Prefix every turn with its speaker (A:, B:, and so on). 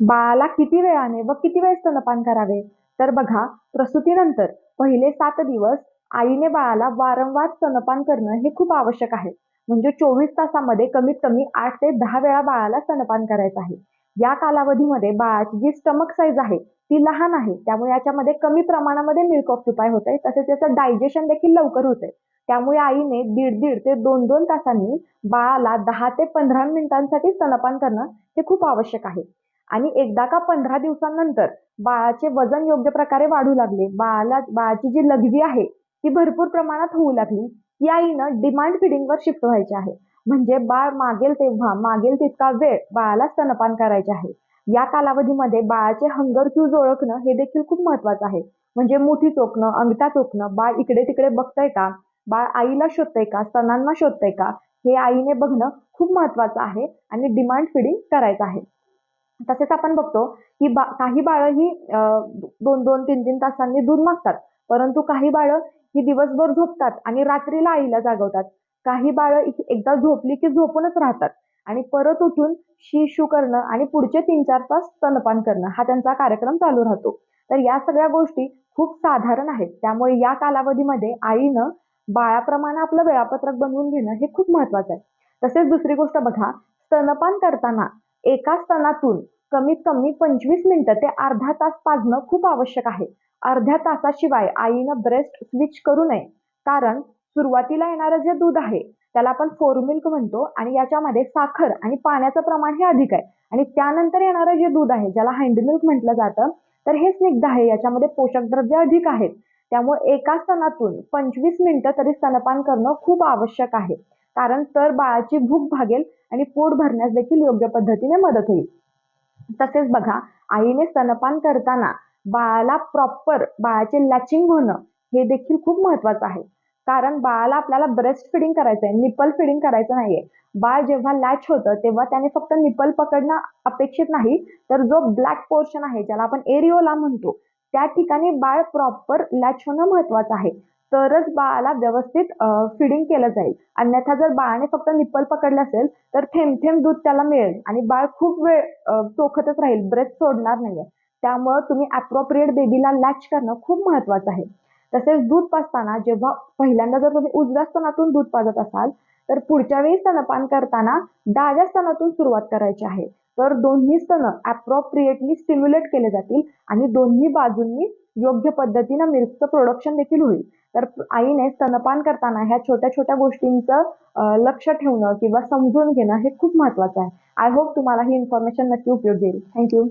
A: बाळाला किती वेळाने व किती वेळ स्तनपान करावे? तर बघा प्रसूतीनंतर पहिले सात दिवस आईने बाळाला वारंवार स्तनपान करणं हे खूप आवश्यक आहे. म्हणजे चोवीस तासामध्ये कमीत कमी आठ ते दहा वेळा बाळाला स्तनपान करायचं आहे. या कालावधीमध्ये बाळाची जी स्टमक साईज आहे ती लहान आहे. त्यामुळे याच्यामध्ये कमी प्रमाणामध्ये मिल्क ऑक्युपाय होते तसेच त्याचं डायजेशन देखील लवकर होते त्यामुळे आईने दीड दीड ते दोन दोन तासांनी बाळाला दहा ते पंधरा मिनिटांसाठी स्तनपान करणं हे खूप आवश्यक आहे. आणि एकदा का पंधरा दिवसांनंतर बाळाचे वजन योग्य प्रकारे वाढू लागले बाळाला बाळाची जी लघवी आहे ती भरपूर प्रमाणात होऊ लागली. की आईनं डिमांड फिडिंगवर शिफ्ट व्हायचे आहे. म्हणजे बाळ मागेल तेव्हा मागेल तितका वेळ बाळाला स्तनपान करायचे आहे. या कालावधीमध्ये बाळाचे हंगर क्यूज ओळखणं हे देखील खूप महत्वाचं आहे. म्हणजे मुठी चोखणं अंगठा चोखणं बाळ इकडे तिकडे बघतंय का? बाळ आईला शोधतंय का? स्तनांना शोधतंय का? हे आईने बघणं खूप महत्वाचं आहे आणि डिमांड फिडिंग करायचं आहे. तसेच आपण बघतो की बा काही बाळं ही दोन दोन तीन तीन तासांनी दूध मागतात. परंतु काही बाळं ही दिवसभर झोपतात आणि रात्रीला आईला जागवतात. काही बाळं एकदा झोपली की झोपूनच राहतात. आणि परत उठून शी शू करणं आणि पुढचे तीन चार तास स्तनपान करणं हा त्यांचा कार्यक्रम चालू राहतो. तर या सगळ्या गोष्टी खूप साधारण आहेत. त्यामुळे या कालावधीमध्ये आईनं बाळाप्रमाणे आपलं वेळापत्रक बनवून घेणं हे खूप महत्वाचं आहे. तसेच दुसरी गोष्ट बघा स्तनपान करताना एका स्तनातून कमीत कमी पंचवीस मिनिटं ते अर्धा तास पाजणं खूप आवश्यक आहे. अर्ध्या तासाशिवाय आईनं ब्रेस्ट स्विच करू नये. कारण सुरुवातीला येणारं जे दूध आहे त्याला आपण फोर मिल्क म्हणतो आणि याच्यामध्ये साखर आणि पाण्याचं प्रमाण हे अधिक आहे. आणि त्यानंतर येणारं जे दूध आहे ज्याला हँड मिल्क म्हटलं जातं तर हे स्निग्ध आहे. याच्यामध्ये पोषक द्रव्य अधिक आहेत. त्यामुळे एका स्तनातून पंचवीस मिनिटं तरी स्तनपान करणं खूप आवश्यक आहे. कारण तर बाळाची भूक भागेल आणि पोट भरण्यास देखील योग्य पद्धतीने मदत होईल. तसेच बघा आईने स्तनपान करताना बाळाला प्रॉपर बाळाचे लॅचिंग होणं हे देखील खूप महत्वाचं आहे. कारण बाळाला आपल्याला ब्रेस्ट फिडिंग करायचं आहे निपल फिडिंग करायचं नाहीये. बाळ जेव्हा लॅच होतं तेव्हा त्याने फक्त निपल पकडणं अपेक्षित नाही. तर जो ब्लॅक पोर्शन आहे ज्याला आपण एरिओला म्हणतो त्या ठिकाणी बाळ प्रॉपर लॅच होणं महत्वाचं आहे. तरच बाळाला व्यवस्थित फिडिंग केलं जाईल. अन्यथा जर बाळाने फक्त निप्पल पकडले असेल तर थेंब थेंब दूध त्याला मिळेल आणि बाळ खूप वेळ चोखतच राहील ब्रेथ सोडणार नाहीये. त्यामुळं तुम्ही अप्रोप्रिएट बेबीला लॅच करणं खूप महत्वाचं आहे. तसेच दूध पाजताना जेव्हा पहिल्यांदा जर तुम्ही उजव्या स्तनातून दूध पाजत असाल तर पुढच्या वेळी स्तनपान करताना डाव्या स्तनातून सुरुवात करायची आहे. तर दोन्ही स्तन अप्रोप्रिएटली स्टिम्युलेट केले जातील आणि दोन्ही बाजूंनी योग्य पद्धतीनं मिल्कचं प्रोडक्शन देखील होईल. तर आईने स्तनपान करताना ह्या छोट्या छोट्या गोष्टींचं लक्ष ठेवणं किंवा समजून घेणं हे खूप महत्वाचं आहे. आय होप तुम्हाला ही इन्फॉर्मेशन नक्की उपयोग येईल. थँक्यू